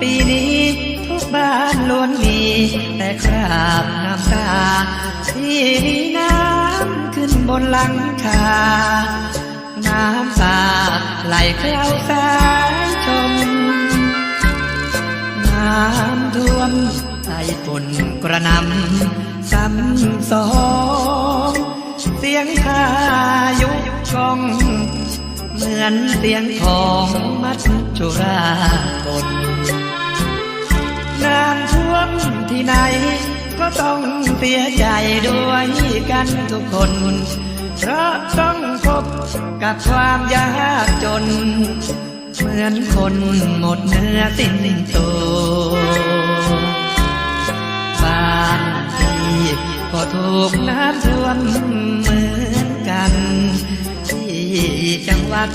ปีนี้ ทุกบ้านล้วนมี แต่คราบน้ำตาที่มีน้ำขึ้นบนหลังคา น้ำตาไหลเข้าสายชม น้ำท่วมใส่ฝุ่นกระนำซ้ำสองเสียงพายุกอง เหมือนเสียงของมัจจุราชำท่วมที่ไหน ก็ต้องเสียใจด้วยกันทุกคน เพราะต้องพบกับความยากจน เหมือนคนหมดเนื้อสิ้นตัวบานที่ก็ถูกน้ำท่วมเหมือนกัน ที่จังหวัด